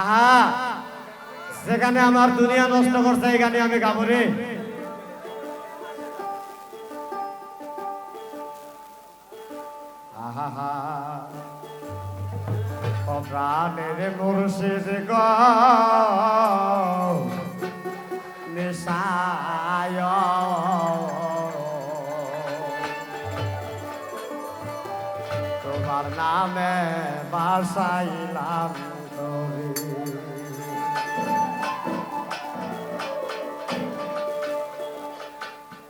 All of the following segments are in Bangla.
আহা, যেখানে আমার দুনিয়া নষ্ট করছে এই গানে আমি গাবো রে। আহা ও প্রাণের মুর্শিদ গ, নিশায়। তোমার নামে বাসাইলাম।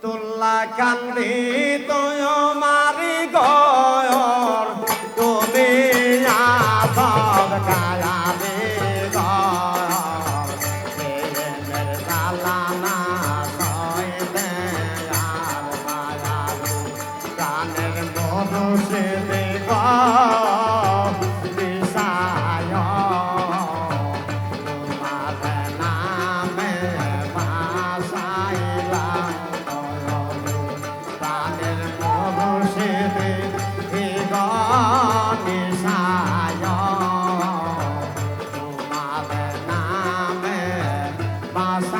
তুল্লা কান্দি তুই মারি বাসাইলাম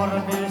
por mis